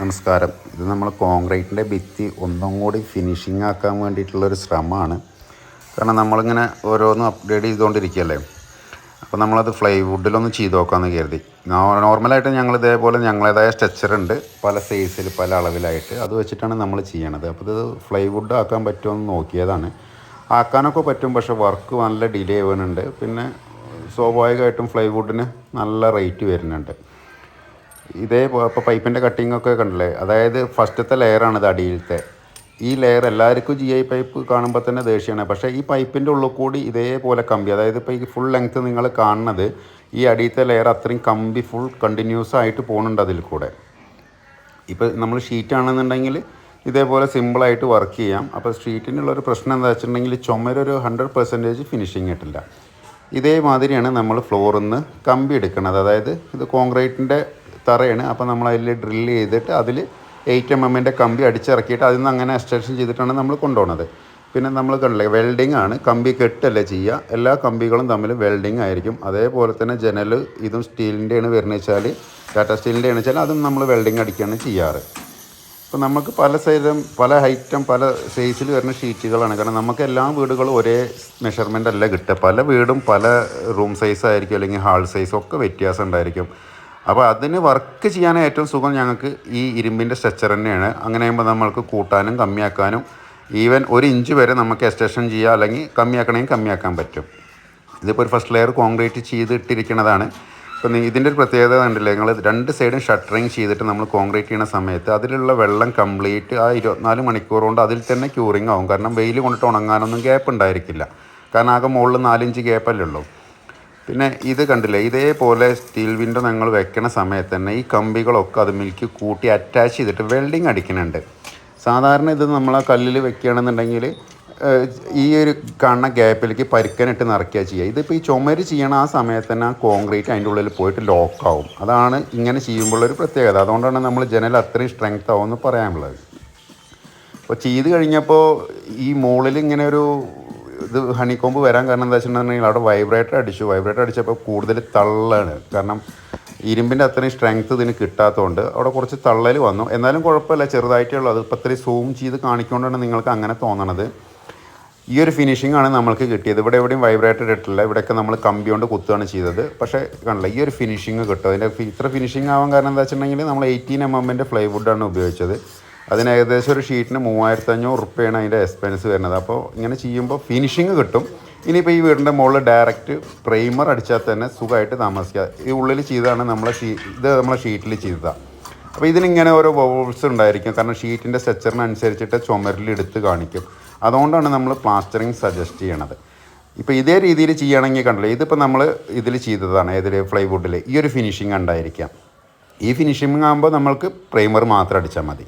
നമസ്കാരം. ഇത് നമ്മൾ കോൺക്രീറ്റിന്റെ ഭിത്തി ഒന്നും കൂടി ഫിനിഷിംഗ് ആക്കാൻ വേണ്ടിയിട്ടുള്ളൊരു ശ്രമമാണ്. കാരണം നമ്മളിങ്ങനെ ഓരോന്നും അപ്ഗ്രേഡ് ചെയ്തുകൊണ്ടിരിക്കുകയല്ലേ അപ്പോൾ നമ്മളത് ഫ്ലൈവുഡിലൊന്ന് ചെയ്ത് നോക്കാമെന്ന് കരുതി. നോർമലായിട്ട് ഞങ്ങൾ ഇതേപോലെ ഞങ്ങളേതായ സ്ട്രെച്ചറുണ്ട് പല സൈസിൽ പല അളവിലായിട്ട്. അത് വെച്ചിട്ടാണ് നമ്മൾ ചെയ്യണത്. അപ്പോൾ ഇത് ഫ്ലൈവുഡ് ആക്കാൻ പറ്റുമെന്ന് നോക്കിയതാണ്. ആക്കാനൊക്കെ പറ്റും പക്ഷേ വർക്ക് നല്ല ഡിലേ ആവുന്നുണ്ട് പിന്നെ സ്വാഭാവികമായിട്ടും ഫ്ലൈവുഡിന് നല്ല റേറ്റ് വരുന്നുണ്ട്. ഇതേ ഇപ്പോൾ പൈപ്പിന്റെ കട്ടിംഗ് ഒക്കെ കണ്ടില്ലേ? അതായത് ഫസ്റ്റത്തെ ലെയറാണ് ഇത് അടിയിലത്തെ. ഈ ലെയർ എല്ലാവർക്കും ജി ഐ പൈപ്പ് കാണുമ്പോൾ തന്നെ ദേഷ്യമാണ് പക്ഷേ ഈ പൈപ്പിന്റെ ഉള്ളിൽ കൂടി ഇതേപോലെ കമ്പി അതായത് ഇപ്പോൾ ഈ ഫുൾ ലെങ്ത്ത് നിങ്ങൾ കാണുന്നത് ഈ അടിയിലത്തെ ലെയർ അത്രയും കമ്പി ഫുൾ കണ്ടിന്യൂസ് ആയിട്ട് പോകുന്നുണ്ട് അതിൽ കൂടെ. ഇപ്പോൾ നമ്മൾ ഷീറ്റ് ആണെന്നുണ്ടെങ്കിൽ ഇതേപോലെ സിമ്പിളായിട്ട് വർക്ക് ചെയ്യാം. അപ്പോൾ ഷീറ്റിനുള്ളൊരു പ്രശ്നം എന്താ വെച്ചിട്ടുണ്ടെങ്കിൽ ചുമരൊരു ഹൺഡ്രഡ് പെർസെന്റേജ് ഫിനിഷിങ് കിട്ടില്ല ഇതേമാതിരിയാണ് നമ്മൾ ഫ്ലോറിൽ നിന്ന് കമ്പി എടുക്കുന്നത് അതായത് ഇത് കോൺക്രീറ്റിന്റെ തറയാണ്. അപ്പോൾ നമ്മൾ അതിൽ ഡ്രില്ല് ചെയ്തിട്ട് അതിൽ എയ്റ്റ് എം എമ്മിന്റെ കമ്പി അടിച്ചിറക്കിയിട്ട് അതിൽ നിന്ന് അങ്ങനെ എക്സ്റ്റൻഷൻ ചെയ്തിട്ടാണ് നമ്മൾ കൊണ്ടുപോകുന്നത് പിന്നെ നമ്മൾ കണ്ടില്ലേ വെൽഡിംഗ് ആണ്. കമ്പി കെട്ടല്ലേ ചെയ്യുക എല്ലാ കമ്പികളും തമ്മിൽ വെൽഡിംഗ് ആയിരിക്കും. അതേപോലെ തന്നെ ജനൽ ഇതും സ്റ്റീലിന്റെയാണ് വരുന്നത് വെച്ചാൽ ടാറ്റ സ്റ്റീലിന്റെ ആണ് വെച്ചാൽ അതും നമ്മൾ വെൽഡിംഗ് അടിക്കുകയാണ് ചെയ്യാറ്. അപ്പോൾ നമുക്ക് പല സൈസും പല ഹൈറ്റും പല സൈസിൽ വരുന്ന ഷീറ്റുകളാണ് കാരണം നമുക്ക് എല്ലാ വീടുകളും ഒരേ മെഷർമെന്റ് അല്ല കിട്ടുക. പല വീടും പല റൂം സൈസ് ആയിരിക്കും അല്ലെങ്കിൽ ഹാൾ സൈസും ഒക്കെ വ്യത്യാസം ഉണ്ടായിരിക്കും. അപ്പോൾ അതിന് വർക്ക് ചെയ്യാൻ ഏറ്റവും സുഖം ഞങ്ങൾക്ക് ഈ ഇരുമ്പിന്റെ സ്ട്രെച്ചർ തന്നെയാണ്. അങ്ങനെ ആകുമ്പോൾ നമ്മൾക്ക് കൂട്ടാനും കമ്മിയാക്കാനും ഈവൻ ഒരു ഇഞ്ച് വരെ നമുക്ക് എക്സ്റ്റൻഷൻ ചെയ്യാം അല്ലെങ്കിൽ കമ്മിയാക്കണമെങ്കിൽ കമ്മിയാക്കാൻ പറ്റും. ഇതിപ്പോൾ ഒരു ഫസ്റ്റ് ലെയർ കോൺക്രീറ്റ് ചെയ്തിട്ടിരിക്കുന്നതാണ്. ഇപ്പം ഇതിന്റെ ഒരു പ്രത്യേകത കണ്ടില്ലേ? നിങ്ങൾ രണ്ട് സൈഡും ഷട്ടറിങ് ചെയ്തിട്ട് നമ്മൾ കോൺക്രീറ്റ് ചെയ്യുന്ന സമയത്ത് അതിലുള്ള വെള്ളം കംപ്ലീറ്റ് ആ ഇരുപത്തിനാല് മണിക്കൂർ കൊണ്ട് അതിൽ തന്നെ ക്യൂറിങ് ആവും. കാരണം വെയിൽ കൊണ്ടിട്ട് ഉണങ്ങാനൊന്നും ഗ്യാപ്പ് ഉണ്ടായിരിക്കില്ല. കാരണം ആകെ മുകളിൽ നാലിഞ്ച് ഗ്യാപ്പല്ലേ ഉള്ളൂ. പിന്നെ ഇത് കണ്ടില്ലേ? ഇതേപോലെ സ്റ്റീൽ വിൻഡോ ഞങ്ങൾ വെക്കണ സമയത്ത് തന്നെ ഈ കമ്പികളൊക്കെ അത് മിൽക്ക് കൂട്ടി അറ്റാച്ച് ചെയ്തിട്ട് വെൽഡിങ് അടിക്കുന്നുണ്ട്. സാധാരണ ഇത് നമ്മൾ ആ കല്ലിൽ വെക്കുകയാണെന്നുണ്ടെങ്കിൽ ഈ ഒരു കാണുന്ന ഗ്യാപ്പിലേക്ക് പരുക്കനിട്ട് നിറയ്ക്കുക ചെയ്യുക. ഇതിപ്പോൾ ഈ ചുമര് ചെയ്യണ ആ സമയത്ത് തന്നെ ആ കോൺക്രീറ്റ് അതിന്റെ ഉള്ളിൽ പോയിട്ട് ലോക്കാവും അതാണ് ഇങ്ങനെ ചെയ്യുമ്പോഴൊരു പ്രത്യേകത. അതുകൊണ്ടാണ് നമ്മൾ ജനൽ അത്രയും സ്ട്രെങ്ത് ആവും എന്ന് പറയാനുള്ളത്. അപ്പോൾ ചെയ്ത് കഴിഞ്ഞപ്പോൾ ഈ മുകളിൽ ഇങ്ങനെ ഒരു ഇത് ഹണിക്കോമ്പ് വരാൻ കാരണം എന്താ വെച്ചിട്ടുണ്ടെങ്കിൽ അവിടെ വൈബ്രേറ്റർ അടിച്ചു. വൈബ്രേറ്റർ അടിച്ചപ്പോൾ കൂടുതൽ തള്ളാണ്. കാരണം ഇരുമ്പിന്റെ അത്രയും സ്ട്രെങ്ത് ഇതിന് കിട്ടാത്തതുകൊണ്ട് അവിടെ കുറച്ച് തള്ളൽ വന്നു. എന്നാലും കുഴപ്പമില്ല ചെറുതായിട്ടുള്ളത് ഉള്ളൂ. അത് ഇപ്പം അത്രയും സൂം ചെയ്ത് കാണിക്കൊണ്ടാണ് നിങ്ങൾക്ക് അങ്ങനെ തോന്നണത്. ഈ ഒരു ഫിനിഷിംഗ് ആണ് നമ്മൾക്ക് കിട്ടിയത്. ഇവിടെ എവിടെയും വൈബ്രേറ്റർ ഇട്ടില്ല ഇവിടെയൊക്കെ നമ്മൾ കമ്പി കൊണ്ട് കുത്തുകയാണ് ചെയ്തത്. പക്ഷേ കണ്ടില്ല ഈ ഒരു ഫിനിഷിങ് കിട്ടും. അതിന്റെ ഇത്ര ഫിനിഷിംഗ് ആവാൻ കാരണം എന്താ വെച്ചിട്ടുണ്ടെങ്കിൽ നമ്മൾ എയ്റ്റീൻ എം എമ്മിന്റെ ഫ്ലൈവുഡാണ് ഉപയോഗിച്ചത്. അതിന് ഏകദേശം ഒരു ഷീറ്റിന് മൂവായിരത്തി അഞ്ഞൂറ് റുപ്യയാണ് അതിന്റെ എക്സ്പെൻസ് വരുന്നത്. അപ്പോൾ ഇങ്ങനെ ചെയ്യുമ്പോൾ ഫിനിഷിങ് കിട്ടും. ഇനിയിപ്പോൾ ഈ വീടിന്റെ മുകളിൽ ഡയറക്റ്റ് പ്രൈമർ അടിച്ചാൽ തന്നെ സുഖമായിട്ട് താമസിക്കുക ഈ ഉള്ളിൽ ചെയ്തതാണ് നമ്മളെ ഷീ ഇത് നമ്മളെ ഷീറ്റിൽ ചെയ്തതാണ് അപ്പോൾ ഇതിനിങ്ങനെ ഓരോ വോൾസ് ഉണ്ടായിരിക്കും. കാരണം ഷീറ്റിന്റെ സ്ട്രക്ചറിനനുസരിച്ചിട്ട് ചുമരിലെടുത്ത് കാണിക്കും. അതുകൊണ്ടാണ് നമ്മൾ പ്ലാസ്റ്ററിങ് സജസ്റ്റ് ചെയ്യണത്. ഇപ്പോൾ ഇതേ രീതിയിൽ ചെയ്യുകയാണെങ്കിൽ കണ്ടില്ലേ ഇതിപ്പോൾ നമ്മൾ ഇതിൽ ചെയ്തതാണ് ഏതിൽ ഫ്ലൈവുഡിൽ ഈ ഒരു ഫിനിഷിങ് ഉണ്ടായിരിക്കാം ഈ ഫിനിഷിംഗ് ആകുമ്പോൾ നമ്മൾക്ക് പ്രൈമർ മാത്രം അടിച്ചാൽ മതി.